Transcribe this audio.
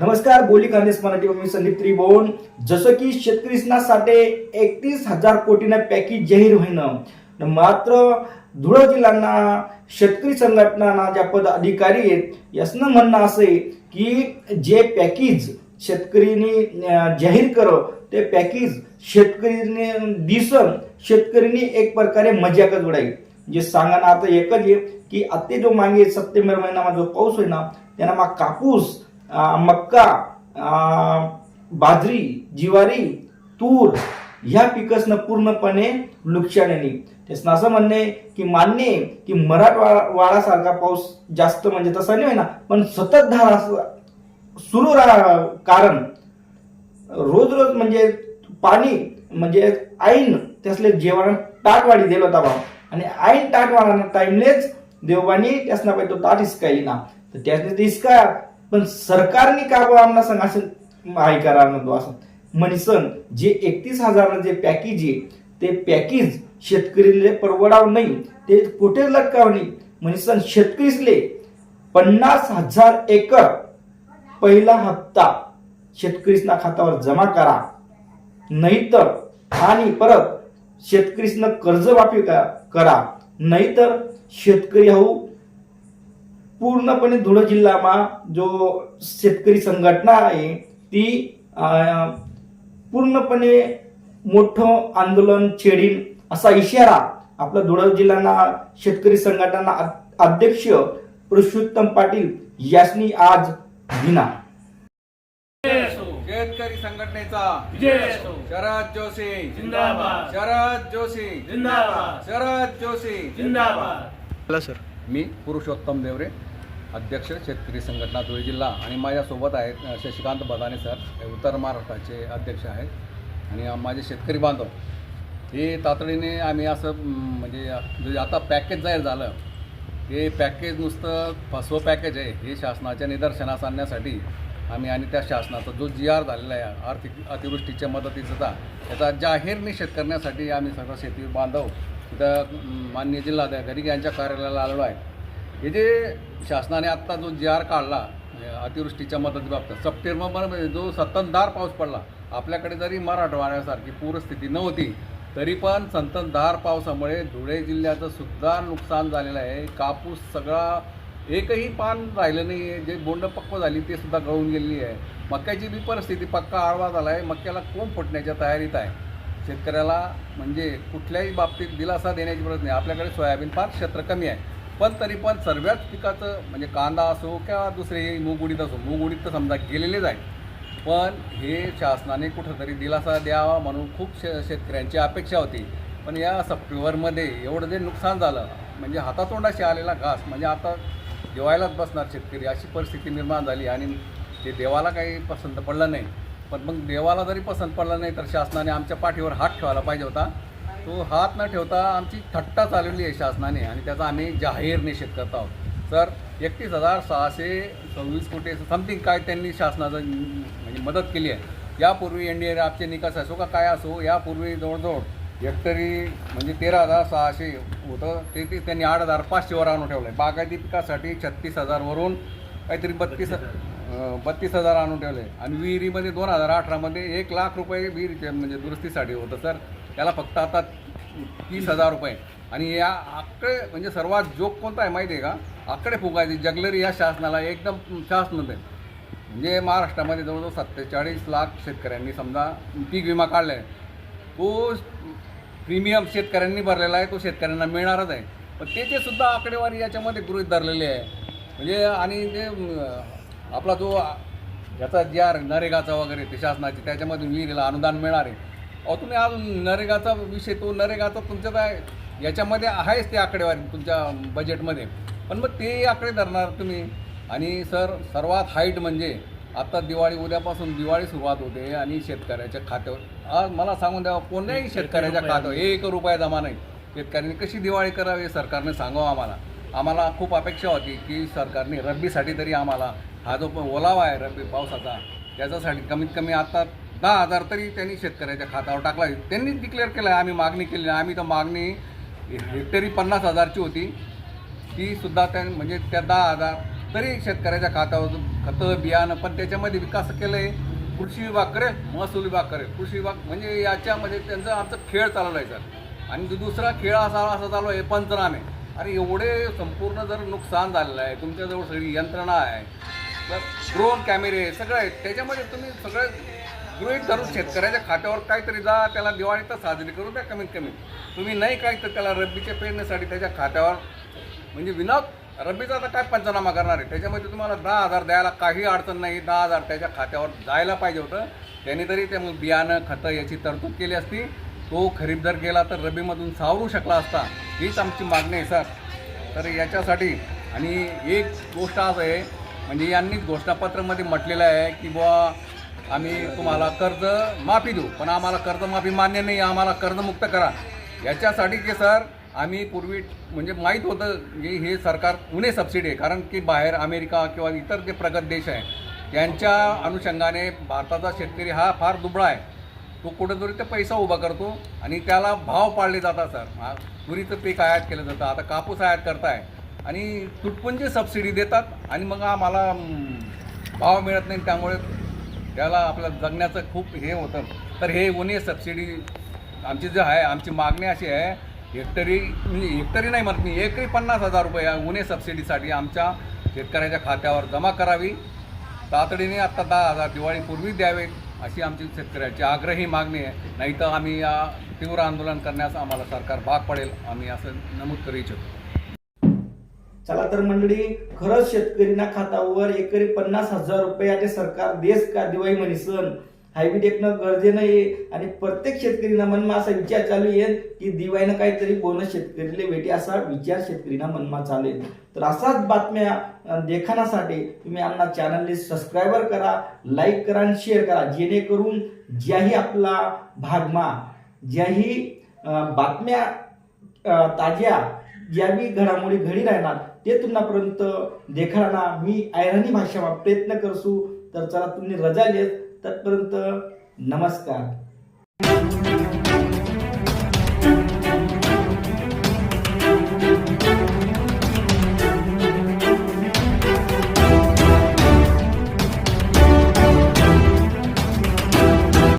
नमस्कार बोली खानदेश मराठी मी संदीप त्रिभुवन. जसं की शेतकरीसाठी एकतीस हजार कोटीनं पॅकेज जाहीर होईनं मात्र धुळे जिल्ह्यांना शेतकरी संघटनांना ज्या पद अधिकारी आहेत यासनं म्हणणं असं आहे की जे पॅकेज शेतकरीने जाहीर कर ते पॅकेज शेतकरीने दिसन शेतकरीने एक प्रकारे मजाकच उडाई जे सांगा ना आता एकच आहे की आता जो मागे सप्टेंबर महिनामा जो पाऊस होईना त्यांना मग कापूस मक्का बाजरी जिवारी तूर ह्या पिकसनं पूर्णपणे नुकसान येणे त्याचं असं म्हणणे की मान्य की मराठवाडासारखा पाऊस जास्त म्हणजे तसा नाही ना पण सतत धारा सुरू राहा कारण रोज रोज म्हणजे पाणी म्हणजे ऐन त्यासले जेवण ताटवाडी दिलं होता बाबा आणि ऐन ताटवाडा टाइमलेच देवबानी त्यासना पाहिजे तो ताट हिसकायली ना. तर त्यासने ते हिसका पण सरकारने का बा आम्हाला सांग असं ऐका तो असं. म्हणसन जे एकतीस हजार जे पॅकेज आहे ते पॅकेज शेतकरीले परवडाव नाही ते कुठे लटकाव नाही. म्हणसन शेतकरीसले पन्नास हजार एकर पहिला हप्ता शेतकरीसना खात्यावर जमा करा. नाहीतर आणि परत शेतकरीसनं कर्जमाफी क- करा. नाहीतर शेतकरी हाऊ पूर्णपणे धुळे जिल्हामा जो शेतकरी संघटना आहे ती अं, पूर्णपणे मोठं आंदोलन छेडीन असा इशारा आपला धुळे जिल्हा शेतकरी संघटना अध्यक्ष पुरुषोत्तम पाटील यासनी आज दिना शेतकरी संघटनेचा विजय असो. शरद जोशी. जिंदाबाद. शरद जोशी. जिंदाबाद. शरद जोशी. जिंदाबाद. मी पुरुषोत्तम देवरे अध्यक्ष शेतकरी संघटना धुळे जिल्हा. आणि माझ्यासोबत आहेत शशिकांत बदाने सर. हे उत्तर महाराष्ट्राचे अध्यक्ष आहेत. आणि माझे शेतकरी बांधव. हे तातडीने आम्ही असं म्हणजे जे आता पॅकेज जाहीर झालं हे पॅकेज नुसतं फसवं पॅकेज आहे हे शासनाच्या निदर्शनास आणण्यासाठी आम्ही आणि त्या शासनाचा जो जी आर झालेला आहे आर्थिक अतिवृष्टीच्या मदतीचा त्याचा जाहीर निषेध करण्यासाठी आम्ही सगळं शेती बांधव तिथं मान्य माननीय जिल्हाधिकारी यांच्या कार्यालयाला आलेलो आहे. इथे शासनाने आत्ता जो जी आर काढला अतिवृष्टीच्या मदतीबाबत म्हणजे जो संततधार पाऊस पडला आपल्याकडे जरी मराठवाड्यासारखी पूरस्थिती नव्हती तरी पण संततधार पावसामुळे धुळे जिल्ह्याचं सुद्धा नुकसान झालेलं आहे. कापूस सगळा एकही पान राहिलं नाही आहे जे बोंड पक्व झाली ते सुद्धा गळून गेलेली आहे. मक्याची बी परिस्थिती पक्का आळवा झाला आहे मक्याला कोंब फुटण्याच्या तयारीत आहे. शेतकऱ्याला म्हणजे कुठल्याही बाबतीत दिलासा देण्याची गरज नाही. आपल्याकडे सोयाबीन फार क्षेत्र कमी आहे. पण तरी पण सर्वच पिकाचं म्हणजे कांदा असो किंवा दुसरे मूग उडीद असो मूग उडीद तर समजा गेलेलेच आहे पण हे शासनाने कुठंतरी दिलासा द्यावा म्हणून खूप शे शेतकऱ्यांची अपेक्षा होती. पण या सप्टेंबरमध्ये एवढं जे नुकसान झालं म्हणजे हातातोंडाशी आलेला घास म्हणजे आता देवायलाच बसणार शेतकरी अशी परिस्थिती निर्माण झाली आणि ते देवाला काही पसंत पडलं नाही. पण मग देवाला जरी पसंत पडला नाही तर शासनाने आमच्या पाठीवर हात ठेवायला पाहिजे होता. तो हात न ठेवता आमची थट्टा चालवली आहे शासनाने आणि त्याचा आम्ही जाहीर निषेध करत आहोत. सर एकतीस हजार सहाशे सव्वीस कोटी समथिंग काय त्यांनी शासनाचं म्हणजे मदत केली आहे? यापूर्वी एन डी चे निकास असो का काय असो यापूर्वी जवळजवळ हेक्टरी म्हणजे तेरा हजार सहाशे होतं. ते ते त्यांनी आठ हजार पाचशेवर आणून ठेवलं आहे बागायती पिकासाठी छत्तीस हजारवरून काहीतरी बत्तीस बत्तीस हजार आणून ठेवले. आणि विहिरीमध्ये दोन हजार अठरामध्ये एक लाख रुपये विहिरीचे म्हणजे दुरुस्तीसाठी होतं सर. त्याला फक्त आता तीस हजार रुपये. आणि या आकडे म्हणजे सर्वात जोक कोणता आहे माहिती आहे का? आकडे फुगायचे. जगलरी या शासनाला एकदम शासनमध्ये म्हणजे महाराष्ट्रामध्ये जवळजवळ सत्तेचाळीस लाख शेतकऱ्यांनी समजा पीक विमा काढला आहे तो प्रीमियम शेतकऱ्यांनी भरलेला आहे तो शेतकऱ्यांना मिळणारच आहे. पण त्याचे सुद्धा आकडेवारी याच्यामध्ये गृहीत धरलेली आहे. म्हणजे आणि ते आपला जो याचा जी आर नरेगाचा वगैरे ते शासनाची त्याच्यामधून विहिरीला अनुदान मिळणार आहे. अहो तुम्ही अजून नरेगाचा विषय तो नरेगाचा तुमच्या काय याच्यामध्ये आहेच ते आकडेवारी तुमच्या बजेटमध्ये पण मग ते आकडे धरणार तुम्ही. आणि सर सर्वात हाईट म्हणजे आता दिवाळी उद्यापासून दिवाळी सुरुवात होते आणि शेतकऱ्याच्या खात्यावर. आज मला सांगून द्यावं कोणत्याही शेतकऱ्याच्या खात्यावर एक रुपया जमा नाही. शेतकऱ्यांनी कशी दिवाळी करावी हे सरकारने सांगावं आम्हाला. आम्हाला खूप अपेक्षा होती की सरकारने रब्बीसाठी तरी आम्हाला हा जो पण ओलावा आहे रब्बी पावसाचा त्याच्यासाठी कमीत कमी आता दहा हजार तरी त्यांनी शेतकऱ्याच्या खात्यावर टाकला त्यांनी डिक्लेअर केलं आहे आम्ही मागणी केली आम्ही तर मागणी हेक्टरी पन्नास हजारची होती. ती सुद्धा त्या म्हणजे त्या दहा हजार तरी शेतकऱ्याच्या खात्यावर खतं बियाणं पण त्याच्यामध्ये विकास केलं आहे कृषी विभाग करेल महसूल विभाग करेल कृषी विभाग म्हणजे याच्यामध्ये त्यांचं आमचं खेळ चालवला आहे सर. आणि दुसरा खेळ असा असा चालू आहे पंचनामे. अरे एवढे संपूर्ण जर नुकसान झालेलं आहे तुमच्याजवळ सगळी यंत्रणा आहे तर ड्रोन कॅमेरे सगळं आहे. त्याच्यामध्ये तुम्ही सगळं गृहित धरून शेतकऱ्याच्या खात्यावर काहीतरी जा त्याला दिवाळी तर साजरी करू द्या कमीत कमी. तुम्ही नाही काय तर त्याला रब्बीच्या पेरणीसाठी त्याच्या खात्यावर म्हणजे विना रब्बीचा आता काय पंचनामा करणार आहे? त्याच्यामध्ये तुम्हाला दहा हजार द्यायला काही अडचण नाही. दहा हजार त्याच्या खात्यावर जायला पाहिजे होतं. त्याने तरी ते मग बियाणं खतं याची तरतूद केली असती. तो खरीपदार गेला तर रब्बीमधून सावरू शकला असता हीच आमची मागणी आहे सर. तर याच्यासाठी आणि एक गोष्ट असं आहे म्हणजे यांनी घोषणापत्रामध्ये म्हटलेलं आहे की बुवा आम्ही तुम्हाला कर्ज माफी देऊ पण आम्हाला कर्जमाफी मान्य नाही आम्हाला कर्जमुक्त करा. याच्यासाठी की सर आम्ही पूर्वी म्हणजे माहीत होतं की हे सरकार उणे सबसिडी आहे कारण की बाहेर अमेरिका किंवा इतर जे प्रगत देश आहे त्यांच्या अनुषंगाने भारताचा शेतकरी हा फार दुबळा आहे. तो कुठेतरी ते पैसा उभा करतो आणि त्याला भाव पाळले जातात सर. तुरीचं पीक आयात केलं जातं. आता कापूस आयात करताय आणि तुटपुंजी सबसिडी देतात आणि मग आम्हाला भाव मिळत नाही. त्यामुळे त्याला आपलं जगण्याचं खूप हे होतं. तर हे उन्हे सबसिडी आमची जे आहे आमची मागणी अशी आहे हेक्टरी म्हणजे हेक्टरी नाही म्हणत मी एकरी पन्नास हजार रुपये उन्हे सबसिडीसाठी आमच्या शेतकऱ्याच्या खात्यावर जमा करावी. तातडीने आत्ता दहा हजार दिवाळीपूर्वी द्यावे अशी आमची शेतकऱ्याची आग्रही मागणी आहे. नाही तर आम्ही या तीव्र आंदोलन करण्यास आम्हाला सरकार भाग पडेल आम्ही असं नमूद करू इच्छितो. चला तर मंडळी खरंच शेतकरीना खात्यावर एकरी पन्नास हजार रुपयाचे सरकार देस का दिवाळी म्हणी सण हायबी गरजेनं आहे. आणि प्रत्येक शेतकरीना मनमा असा विचार चालू आहे की दिवाळीनं काहीतरी बोनस शेतकरीला भेटे असा विचार शेतकरीना मनमा चालू आहे. तर असाच बातम्या देखाण्यासाठी तुम्ही आमना चॅनलने सबस्क्रायबर करा लाईक करा आणि शेअर करा. जेणेकरून ज्याही आपला भागमा ज्याही बातम्या ताज्या ज्या बी घडामोडी घडी राहणार ते तुम्हापर्यंत देखाना मी ऐराणी भाषेमा प्रयत्न करसू. तर चला तुम्ही रजा देत तत्पर्यंत नमस्कार.